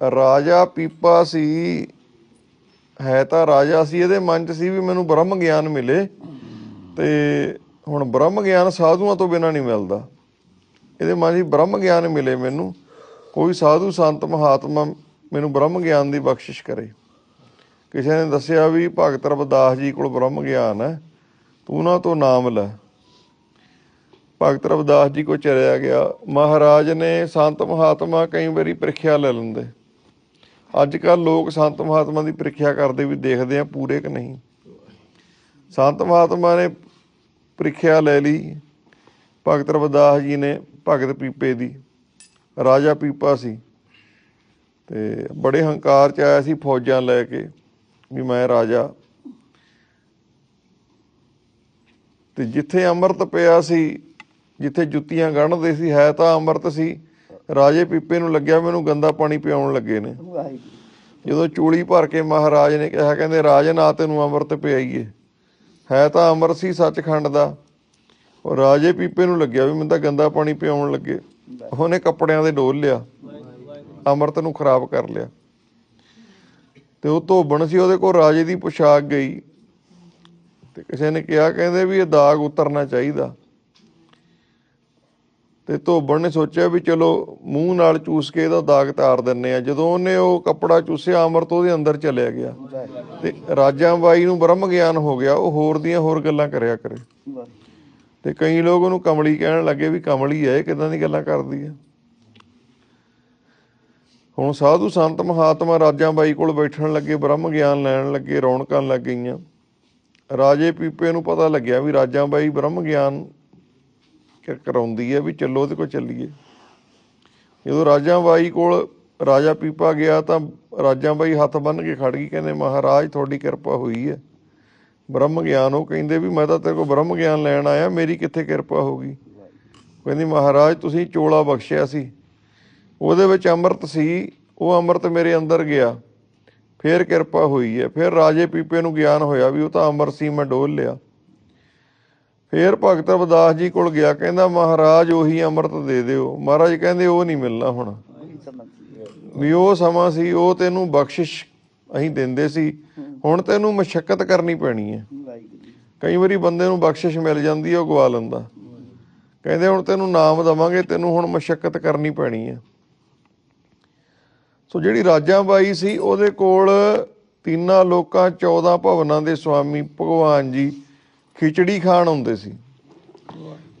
ਰਾਜਾ ਪੀਪਾ ਸੀ, ਹੈ ਤਾਂ ਰਾਜਾ ਸੀ, ਇਹਦੇ ਮਨ 'ਚ ਸੀ ਵੀ ਮੈਨੂੰ ਬ੍ਰਹਮ ਗਿਆਨ ਮਿਲੇ ਤੇ ਹੁਣ ਬ੍ਰਹਮ ਗਿਆਨ ਸਾਧੂਆਂ ਤੋਂ ਬਿਨਾ ਨਹੀਂ ਮਿਲਦਾ। ਇਹਦੇ ਮਨ 'ਚ ਬ੍ਰਹਮ ਗਿਆਨ ਮਿਲੇ ਮੈਨੂੰ, ਕੋਈ ਸਾਧੂ ਸੰਤ ਮਹਾਤਮਾ ਮੈਨੂੰ ਬ੍ਰਹਮ ਗਿਆਨ ਦੀ ਬਖਸ਼ਿਸ਼ ਕਰੇ। ਕਿਸੇ ਨੇ ਦੱਸਿਆ ਵੀ ਭਗਤ ਰਵਿਦਾਸ ਜੀ ਕੋਲ ਬ੍ਰਹਮ ਗਿਆਨ ਹੈ, ਤੂੰ ਉਹਨਾਂ ਤੋਂ ਨਾਮ ਲੈ। ਭਗਤ ਰਵਿਦਾਸ ਜੀ ਕੋ ਚਰਿਆ ਗਿਆ, ਮਹਾਰਾਜ ਨੇ ਸੰਤ ਮਹਾਤਮਾ ਕਈ ਵਾਰੀ ਪ੍ਰੀਖਿਆ ਲੈ ਲੈਂਦੇ। ਅੱਜ ਕੱਲ ਲੋਕ ਸੰਤ ਮਹਾਤਮਾ ਦੀ ਪ੍ਰੀਖਿਆ ਕਰਦੇ ਵੀ ਦੇਖਦੇ ਆ ਪੂਰੇ ਕਿ ਨਹੀਂ। ਸੰਤ ਮਹਾਤਮਾ ਨੇ ਪ੍ਰੀਖਿਆ ਲੈ ਲਈ ਭਗਤ ਰਵਿਦਾਸ ਜੀ ਨੇ ਭਗਤ ਪੀਪੇ ਦੀ। ਰਾਜਾ ਪੀਪਾ ਸੀ। ਤੇ ਬੜੇ ਹੰਕਾਰ ਚ ਆਇਆ ਸੀ ਫੌਜਾਂ ਲੈ ਕੇ ਵੀ ਮੈਂ ਰਾਜਾ। ਤੇ ਜਿੱਥੇ ਅੰਮ੍ਰਿਤ ਪਿਆ ਸੀ, ਜਿੱਥੇ ਜੁੱਤੀਆਂ ਗੰਢਦੇ ਸੀ, ਹੈ ਤਾਂ ਅੰਮ੍ਰਿਤ ਸੀ। ਰਾਜੇ ਪੀਪੇ ਨੂੰ ਲੱਗਿਆ ਮੈਨੂੰ ਗੰਦਾ ਪਾਣੀ ਪਿਆਉਣ ਲੱਗੇ ਨੇ। ਵਾਹਿਗੁਰੂ। ਜਦੋਂ ਚੂਲੀ ਭਰ ਕੇ ਮਹਾਰਾਜ ਨੇ ਕਿਹਾ, ਕਹਿੰਦੇ ਰਾਜਨ ਆ ਤੈਨੂੰ ਅੰਮ੍ਰਿਤ ਪਿਆਈਏ। ਹੈ ਤਾਂ ਅੰਮ੍ਰਿਤ ਸੀ ਸੱਚਖੰਡ ਦਾ। ਉਹ ਰਾਜੇ ਪੀਪੇ ਨੂੰ ਲੱਗਿਆ ਵੀ ਮੈਨੂੰ ਤਾਂ ਗੰਦਾ ਪਾਣੀ ਪਿਆਉਣ ਲੱਗੇ। ਉਹਨੇ ਕੱਪੜਿਆਂ ਦੇ ਡੋਲ ਲਿਆ, ਅੰਮ੍ਰਿਤ ਨੂੰ ਖਰਾਬ ਕਰ ਲਿਆ। ਤੇ ਉਹ ਧੋਬਣ ਸੀ, ਉਹਦੇ ਕੋਲ ਰਾਜੇ ਦੀ ਪੁਸ਼ਾਕ ਗਈ। ਤੇ ਕਿਸੇ ਨੇ ਕਿਹਾ, ਕਹਿੰਦੇ ਵੀ ਇਹ ਦਾਗ ਉਤਰਨਾ ਚਾਹੀਦਾ। ਤੇ ਧੋਬਣ ਨੇ ਸੋਚਿਆ ਵੀ ਚਲੋ ਮੂੰਹ ਨਾਲ ਚੂਸ ਕੇ ਇਹਦਾ ਦਾਗ ਤਾਰ ਦਿੰਨੇ ਆ। ਜਦੋਂ ਉਹਨੇ ਉਹ ਕੱਪੜਾ ਚੂਸਿਆ ਅੰਮ੍ਰਿਤ ਉਹਦੇ ਅੰਦਰ ਚਲਿਆ ਗਿਆ। ਤੇ ਰਾਜਾਂ ਬਾਈ ਨੂੰ ਬ੍ਰਹਮ ਗਿਆਨ ਹੋ ਗਿਆ, ਉਹ ਹੋਰ ਦੀਆਂ ਹੋਰ ਗੱਲਾਂ ਕਰਿਆ ਕਰੇ। ਤੇ ਕਈ ਲੋਕ ਉਹਨੂੰ ਕਮਲੀ ਕਹਿਣ ਲੱਗੇ ਵੀ ਕਮਲੀ ਹੈ ਇਹ ਕਿਦਾਂ ਦੀ ਗੱਲਾਂ ਕਰਦੀ ਹੈ ਹੁਣ ਸਾਧੂ ਸੰਤ ਮਹਾਤਮਾ ਰਾਜਾਂ ਬਾਈ ਕੋਲ ਬੈਠਣ ਲੱਗੇ, ਬ੍ਰਹਮ ਗਿਆਨ ਲੈਣ ਲੱਗੇ, ਰੌਣਕਾਂ ਲੱਗ ਗਈਆਂ। ਰਾਜੇ ਪੀਪੇ ਨੂੰ ਪਤਾ ਲੱਗਿਆ ਵੀ ਰਾਜਾਂ ਬਾਈ ਬ੍ਰਹਮ ਗਿਆਨ ਕਰਾਉਂਦੀ ਹੈ ਵੀ ਚੱਲੋ ਉਹਦੇ ਕੋਲ ਚੱਲੀਏ। ਜਦੋਂ ਰਾਜਾਂ ਬਾਈ ਕੋਲ ਰਾਜਾ ਪੀਪਾ ਗਿਆ ਤਾਂ ਰਾਜਾਂ ਬਾਈ ਹੱਥ ਬੰਨ ਕੇ ਖੜ ਗਈ, ਕਹਿੰਦੇ, ਮਹਾਰਾਜ, ਤੁਹਾਡੀ ਕਿਰਪਾ ਹੋਈ ਹੈ। ਬ੍ਰਹਮ ਗਿਆਨ, ਉਹ ਕਹਿੰਦੇ ਵੀ, ਮੈਂ ਤਾਂ ਤੇਰੇ ਕੋਲ ਬ੍ਰਹਮ ਗਿਆਨ ਲੈਣ ਆਇਆ, ਮੇਰੀ ਕਿੱਥੇ ਕਿਰਪਾ ਹੋ ਗਈ? ਕਹਿੰਦੀ, ਮਹਾਰਾਜ, ਤੁਸੀਂ ਚੋਲਾ ਬਖਸ਼ਿਆ ਸੀ। ਉਹਦੇ ਵਿੱਚ ਅੰਮ੍ਰਿਤ ਸੀ, ਉਹ ਅੰਮ੍ਰਿਤ ਮੇਰੇ ਅੰਦਰ ਗਿਆ। ਫਿਰ ਕਿਰਪਾ ਹੋਈ ਹੈ। ਫਿਰ ਰਾਜੇ ਪੀਪੇ ਨੂੰ ਗਿਆਨ ਹੋਇਆ ਵੀ ਉਹ ਤਾਂ ਅੰਮ੍ਰਿਤ ਸੀ, ਮੈਂ ਡੋਲ ਲਿਆ। ਫੇਰ ਭਗਤ ਰਵਿਦਾਸ ਜੀ ਕੋਲ ਗਿਆ, ਕਹਿੰਦਾ ਮਹਾਰਾਜ ਉਹੀ ਅੰਮ੍ਰਿਤ ਦੇ ਦਿਓ। ਮਹਾਰਾਜ ਕਹਿੰਦੇ ਉਹ ਨਹੀਂ ਮਿਲਣਾ ਹੁਣ। ਵੀ ਉਹ ਸਮਾਂ ਸੀ, ਉਹ ਤੈਨੂੰ ਬਖਸ਼ਿਸ਼ ਅਸੀਂ ਦਿੰਦੇ ਸੀ। ਹੁਣ ਤੈਨੂੰ ਮਸ਼ਕਤ ਕਰਨੀ ਪੈਣੀ ਹੈ। ਕਈ ਵਾਰੀ ਬੰਦੇ ਨੂੰ ਬਖਸ਼ਿਸ਼ ਮਿਲ ਜਾਂਦੀ ਹੈ ਉਹ ਗਵਾ ਲੈਂਦਾ। ਕਹਿੰਦੇ ਹੁਣ ਤੈਨੂੰ ਨਾਮ ਦਵਾਂਗੇ, ਤੈਨੂੰ ਹੁਣ ਮਸ਼ਕਤ ਕਰਨੀ ਪੈਣੀ ਹੈ। ਸੋ ਜਿਹੜੀ ਰਾਜਾਂ ਬਾਈ ਸੀ, ਉਹਦੇ ਕੋਲ ਤਿੰਨਾਂ ਲੋਕਾਂ 14 ਭਵਨਾਂ ਦੇ ਸਵਾਮੀ ਭਗਵਾਨ ਜੀ ਖਿਚੜੀ ਖਾਣ ਆਉਂਦੇ ਸੀ।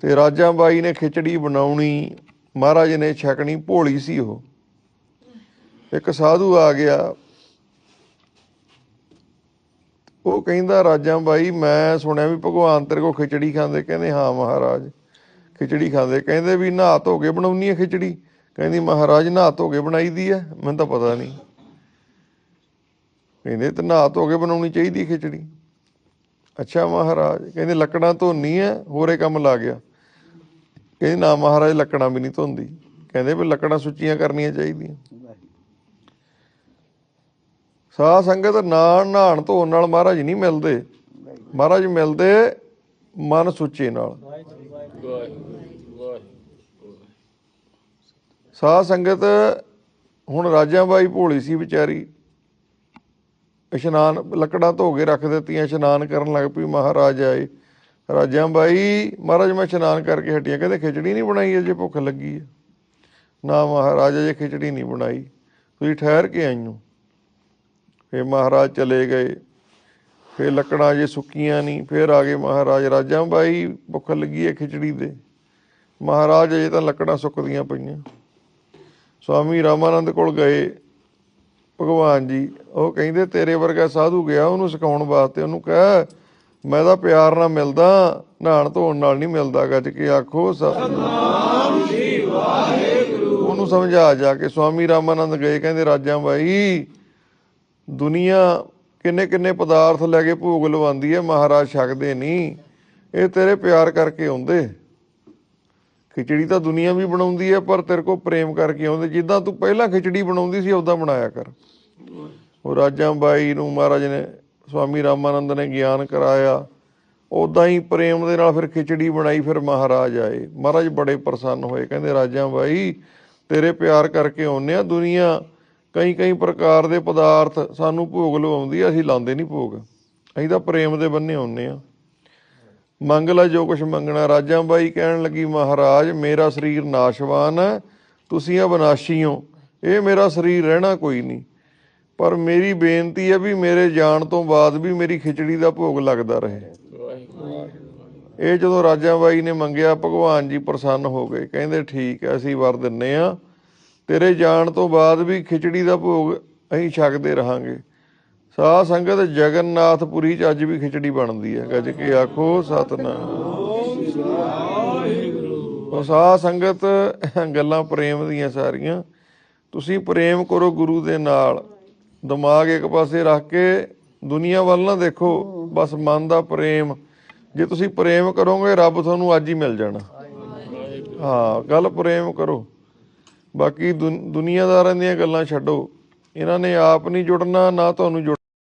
ਤੇ ਰਾਜਾ ਬਾਈ ਨੇ ਖਿਚੜੀ ਬਣਾਉਣੀ, ਮਹਾਰਾਜ ਨੇ ਛਕਣੀ, ਭੋਲੀ ਸੀ ਉਹ। ਇੱਕ ਸਾਧੂ ਆ ਗਿਆ। ਉਹ ਕਹਿੰਦਾ, ਰਾਜਾਂ ਬਾਈ, ਮੈਂ ਸੁਣਿਆ ਵੀ ਭਗਵਾਨ ਤੇਰੇ ਕੋ ਖਿਚੜੀ ਖਾਂਦੇ। ਕਹਿੰਦੇ, ਹਾਂ ਮਹਾਰਾਜ, ਖਿਚੜੀ ਖਾਂਦੇ। ਕਹਿੰਦੇ ਵੀ, ਨਹਾ ਧੋ ਕੇ ਬਣਾਉਣੀ ਹੈ ਖਿਚੜੀ? ਕਹਿੰਦੀ, ਮਹਾਰਾਜ, ਨਹਾ ਧੋ ਕੇ ਬਣਾਈ ਦੀ ਹੈ ਮੈਨੂੰ ਤਾਂ ਪਤਾ ਨਹੀਂ। ਕਹਿੰਦੇ, ਤੇ ਨਹਾ ਧੋ ਕੇ ਬਣਾਉਣੀ ਚਾਹੀਦੀ ਖਿਚੜੀ? ਅੱਛਾ ਮਹਾਰਾਜ, ਕਹਿੰਦੇ ਲੱਕੜਾਂ ਧੋਨੀ ਹੈ ਹੋਰੇ ਕੰਮ ਲਾ ਗਿਆ। ਕਹਿੰਦੀ ਨਾ ਮਹਾਰਾਜ, ਲੱਕੜਾਂ ਵੀ ਨਹੀਂ ਧੋਂਦੀ। ਕਹਿੰਦੇ ਵੀ ਲੱਕੜਾਂ ਸੁੱਚੀਆਂ ਕਰਨੀਆਂ ਚਾਹੀਦੀਆਂ। ਵਾਹਿਗੁਰੂ ਸਾਧ ਸੰਗਤ ਨਾ ਨਾਣ ਧੋਣ ਨਾਲ ਮਹਾਰਾਜ ਨਹੀਂ ਮਿਲਦੇ। ਮਹਾਰਾਜ ਮਿਲਦੇ ਮਨ ਸੁੱਚੇ ਨਾਲ। ਸਾਧ ਸੰਗਤ ਹੁਣ ਰਾਜਾਂ ਬਾਈ ਭੋਲੀ ਸੀ ਵਿਚਾਰੀ। ਇਸ਼ਨਾਨ ਲੱਕੜਾਂ ਧੋ ਕੇ ਰੱਖ ਦਿੱਤੀਆਂ, ਇਸ਼ਨਾਨ ਕਰਨ ਲੱਗ ਪਈ, ਮਹਾਰਾਜ ਆਏ। ਰਾਜਾਂ ਬਾਈ, ਮਹਾਰਾਜ ਮੈਂ ਇਸ਼ਨਾਨ ਕਰਕੇ ਹਟੀਆਂ, ਕਹਿੰਦੇ ਖਿਚੜੀ ਨਹੀਂ ਬਣਾਈ, ਅਜੇ ਭੁੱਖ ਲੱਗੀ ਹੈ ਨਾ ਮਹਾਰਾਜ, ਅਜੇ ਖਿਚੜੀ ਨਹੀਂ ਬਣਾਈ। ਤੁਸੀਂ ਠਹਿਰ ਕੇ ਆਈਓ। ਫਿਰ ਮਹਾਰਾਜ ਚਲੇ ਗਏ। ਫਿਰ ਲੱਕੜਾਂ ਜੇ ਸੁੱਕੀਆਂ ਨਹੀਂ, ਫਿਰ ਆ ਗਏ ਮਹਾਰਾਜ। ਰਾਜਾਂ ਬਾਈ, ਭੁੱਖ ਲੱਗੀ ਹੈ ਖਿਚੜੀ ਦੇ। ਮਹਾਰਾਜ ਅਜੇ ਤਾਂ ਲੱਕੜਾਂ ਸੁੱਕਦੀਆਂ ਪਈਆਂ। ਸਵਾਮੀ ਰਾਮਾਨੰਦ ਕੋਲ ਗਏ। ਭਗਵਾਨ ਜੀ, ਉਹ ਕਹਿੰਦੇ ਤੇਰੇ ਵਰਗਾ ਸਾਧੂ ਗਿਆ, ਉਹਨੂੰ ਸਿਖਾਉਣ ਵਾਸਤੇ, ਉਹਨੂੰ ਕਹਿ, ਮੈਂ ਤਾਂ ਪਿਆਰ ਨਾਲ ਮਿਲਦਾ, ਨਹਾਣ ਧੋਣ ਨਾਲ ਨਹੀਂ ਮਿਲਦਾ ਗੱਜ ਕੇ ਆਖੋ ਸਤਨਾਮ ਜੀ ਵਾਹਿਗੁਰੂ ਉਹਨੂੰ ਸਮਝਾ ਜਾ ਕੇ ਸਵਾਮੀ ਰਾਮਾਨੰਦ ਗਏ, ਕਹਿੰਦੇ ਰਾਜਾਂ ਬਾਈ, ਦੁਨੀਆ ਕਿੰਨੇ ਕਿੰਨੇ ਪਦਾਰਥ ਲੈ ਕੇ ਭੋਗ ਲਵਾਉਂਦੀ ਹੈ, ਮਹਾਰਾਜ ਛਕਦੇ ਨਹੀਂ, ਇਹ ਤੇਰੇ ਪਿਆਰ ਕਰਕੇ ਆਉਂਦੇ। ਖਿਚੜੀ ਤਾਂ ਦੁਨੀਆ ਵੀ ਬਣਾਉਂਦੀ ਹੈ, ਪਰ ਤੇਰੇ ਕੋ ਪ੍ਰੇਮ ਕਰਕੇ ਆਉਂਦੇ। ਜਿੱਦਾਂ ਤੂੰ ਪਹਿਲਾਂ ਖਿਚੜੀ ਬਣਾਉਂਦੀ ਸੀ ਉਦਾਂ ਬਣਾਇਆ ਕਰ। ਉਹ ਰਾਜਾਂ ਬਾਈ ਨੂੰ ਮਹਾਰਾਜ ਨੇ, ਸਵਾਮੀ ਰਾਮਾਨੰਦ ਨੇ ਗਿਆਨ ਕਰਾਇਆ। ਉਦਾਂ ਹੀ ਪ੍ਰੇਮ ਦੇ ਨਾਲ ਫਿਰ ਖਿਚੜੀ ਬਣਾਈ, ਫਿਰ ਮਹਾਰਾਜ ਆਏ। ਮਹਾਰਾਜ ਬੜੇ ਪ੍ਰਸੰਨ ਹੋਏ, ਕਹਿੰਦੇ, ਰਾਜਾਂ ਬਾਈ, ਤੇਰੇ ਪਿਆਰ ਕਰਕੇ ਆਉਂਦੇ ਆ ਦੁਨੀਆ। ਕਈ ਕਈ ਪ੍ਰਕਾਰ ਦੇ ਪਦਾਰਥ ਸਾਨੂੰ ਭੋਗ ਲਵਾਉਂਦੀ ਅਸੀਂ ਲਾਉਂਦੇ ਨਹੀਂ ਭੋਗ। ਅਸੀਂ ਤਾਂ ਪ੍ਰੇਮ ਦੇ ਬੰਨੇ ਹੁੰਨੇ ਆ ਮੰਗ ਲੈ ਜੋ ਕੁਛ ਮੰਗਣਾ। ਰਾਜਾਂ ਬਾਈ ਕਹਿਣ ਲੱਗੀ, ਮਹਾਰਾਜ, ਮੇਰਾ ਸਰੀਰ ਨਾਸ਼ਵਾਨ ਹੈ, ਤੁਸੀਂ ਅਬਨਾਸ਼ੀ ਹੋ। ਇਹ ਮੇਰਾ ਸਰੀਰ ਰਹਿਣਾ ਕੋਈ ਨਹੀਂ। ਪਰ ਮੇਰੀ ਬੇਨਤੀ ਹੈ ਵੀ ਮੇਰੇ ਜਾਣ ਤੋਂ ਬਾਅਦ ਵੀ ਮੇਰੀ ਖਿਚੜੀ ਦਾ ਭੋਗ ਲੱਗਦਾ ਰਹੇ। ਇਹ ਜਦੋਂ ਰਾਜਾਂ ਬਾਈ ਨੇ ਮੰਗਿਆ, ਭਗਵਾਨ ਜੀ ਪ੍ਰਸੰਨ ਹੋ ਗਏ। ਕਹਿੰਦੇ, ਠੀਕ ਹੈ, ਅਸੀਂ ਵਰ ਦਿੰਨੇ ਆ। ਤੇਰੇ ਜਾਣ ਤੋਂ ਬਾਅਦ ਵੀ ਖਿਚੜੀ ਦਾ ਭੋਗ ਅਸੀਂ ਛਕਦੇ ਰਹਾਂਗੇ। ਸਾਧ ਸੰਗਤ ਜਗਨਨਾਥਪੁਰੀ ਚ ਅੱਜ ਵੀ ਖਿਚੜੀ ਬਣਦੀ ਹੈ। ਗੱਜ ਕੇ ਆਖੋ ਸਤਨਾਮ। ਸਾਧ ਸੰਗਤ ਗੱਲਾਂ ਪ੍ਰੇਮ ਦੀਆਂ ਸਾਰੀਆਂ। ਤੁਸੀਂ ਪ੍ਰੇਮ ਕਰੋ ਗੁਰੂ ਦੇ ਨਾਲ। ਦਿਮਾਗ ਇੱਕ ਪਾਸੇ ਰੱਖ ਕੇ ਦੁਨੀਆ ਵੱਲ ਨਾ ਦੇਖੋ। ਬਸ ਮਨ ਦਾ ਪ੍ਰੇਮ। ਜੇ ਤੁਸੀਂ ਪ੍ਰੇਮ ਕਰੋਗੇ, ਰੱਬ ਤੁਹਾਨੂੰ ਅੱਜ ਹੀ ਮਿਲ ਜਾਣਾ। ਹਾਂ, ਗੱਲ ਪ੍ਰੇਮ ਕਰੋ। ਬਾਕੀ ਦੁਨ- ਦੁਨੀਆਦਾਰਾਂ ਦੀਆਂ ਗੱਲਾਂ ਛੱਡੋ। ਇਹਨਾਂ ਨੇ ਆਪ ਨਹੀਂ ਜੁੜਨਾ, ਨਾ ਤੁਹਾਨੂੰ ਜੁੜ